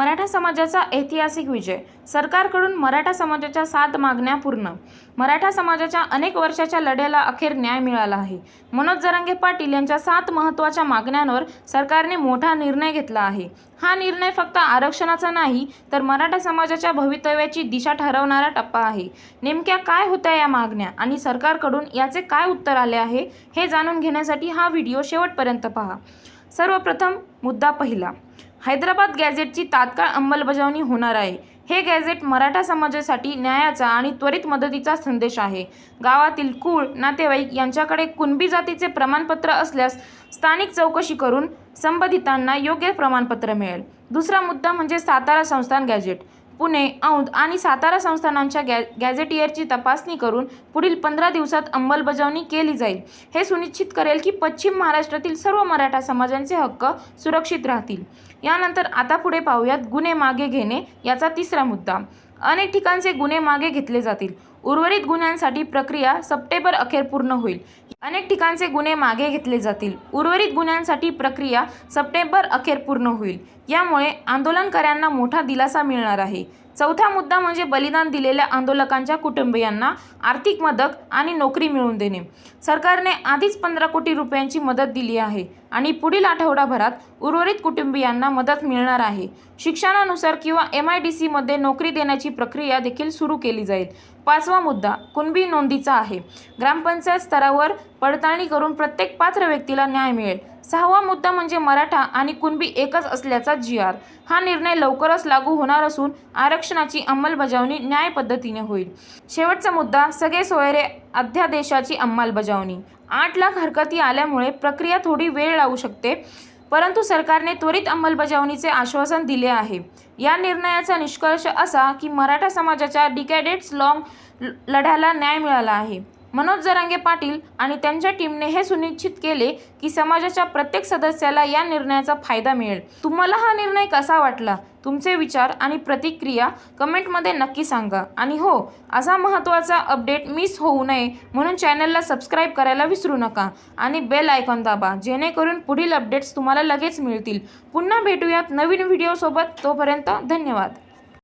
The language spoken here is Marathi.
मराठा समाजाचा ऐतिहासिक विजय. सरकारकडून मराठा समाजाच्या सात मागण्या पूर्ण. मराठा समाजाच्या अनेक वर्षाच्या लढ्याला अखेर न्याय मिळाला आहे. मनोज जरांगे पाटील यांच्या सात महत्त्वाच्या मागण्यांवर सरकारने मोठा निर्णय घेतला आहे. हा निर्णय फक्त आरक्षणाचा नाही तर मराठा समाजाच्या भवितव्याची दिशा ठरवणारा टप्पा आहे. नेमक्या काय होत्या या मागण्या आणि सरकारकडून याचे काय उत्तर आले आहे हे जाणून घेण्यासाठी हा व्हिडिओ शेवटपर्यंत पहा. सर्वप्रथम मुद्दा पहिला. हैदराबाद गॅझेटची तात्काळ अंमलबजावणी होणार आहे. हे गॅझेट मराठा समाजासाठी न्यायाचा आणि त्वरित मदतीचा संदेश आहे. गावातील कुळ नातेवाईक यांच्याकडे कुणबी जातीचे प्रमाणपत्र असल्यास स्थानिक चौकशी करून संबंधितांना योग्य प्रमाणपत्र मिळेल. दुसरा मुद्दा म्हणजे सातारा संस्थान गॅझेट. पुणे औंध आणि सातारा संस्थानांच्या गॅ गॅझेटियरची तपासणी करून पुढील पंधरा दिवसात अंमलबजावणी केली जाईल. हे सुनिश्चित करेल की पश्चिम महाराष्ट्रातील सर्व मराठा समाजांचे हक्क सुरक्षित राहतील. यानंतर आता पुढे पाहूयात गुन्हे मागे घेणे याचा तिसरा मुद्दा. अनेक ठिकाणचे गुन्हे मागे घेतले जातील. उर्वरित गुन्ह्यांसाठी प्रक्रिया सप्टेंबर अखेर पूर्ण होईल. अनेक ठिकाणचे गुन्हे मागे घेतले जातील. उर्वरित गुन्ह्यांसाठी प्रक्रिया सप्टेंबर अखेर पूर्ण होईल. यामुळे आंदोलनकऱ्यांना मोठा दिलासा मिळणार आहे. चौथा मुद्दा म्हणजे बलिदान दिलेल्या आंदोलकांच्या कुटुंबियांना आर्थिक मदत आणि नोकरी मिळवून देणे. सरकारने आधीच पंधरा कोटी रुपयांची मदत दिली आहे आणि पुढील आठवडाभरात उर्वरित कुटुंबियांना मदत मिळणार आहे. शिक्षणानुसार किंवा एम आय डी सीमध्ये नोकरी देण्याची प्रक्रिया देखील सुरू केली जाईल. पाचवा मुद्दा कुणबी नोंदीचा आहे. ग्रामपंचायत स्तरावर पडताळणी करून प्रत्येक पात्र व्यक्तीला न्याय मिळेल. सहावा मुद्दा म्हणजे मराठा आणि कुणबी एकच असल्याचा जी आर हा निर्णय लवकरच लागू होणार असून आरक्षणाची अंमलबजावणी न्याय पद्धतीने होईल. शेवटचा मुद्दा सगळे सोयरे अध्यादेशाची अंमलबजावणी. आठ लाख हरकती आल्यामुळे प्रक्रिया थोडी वेळ लागू शकते. परंतु सरकारने त्वरित अंमलबजावणीचे आश्वासन दिले आहे. या निर्णयाचा निष्कर्ष असा की मराठा समाजाच्या डिकॅडेट्स लॉंग लढ्याला न्याय मिळाला आहे. मनोज जरांगे पाटील आणि त्यांच्या टीमने हे सुनिश्चित केले की समाजाच्या प्रत्येक सदस्याला या निर्णयाचा फायदा मिळेल. तुम्हाला हा निर्णय कसा वाटला? तुमचे विचार आणि प्रतिक्रिया कमेंटमध्ये नक्की सांगा. आणि हो असा महत्त्वाचा अपडेट मिस होऊ नये म्हणून चॅनलला सबस्क्राईब करायला विसरू नका आणि बेल आयकॉन दाबा जेणेकरून पुढील अपडेट्स तुम्हाला लगेच मिळतील. पुन्हा भेटूयात नवीन व्हिडिओसोबत. तोपर्यंत धन्यवाद.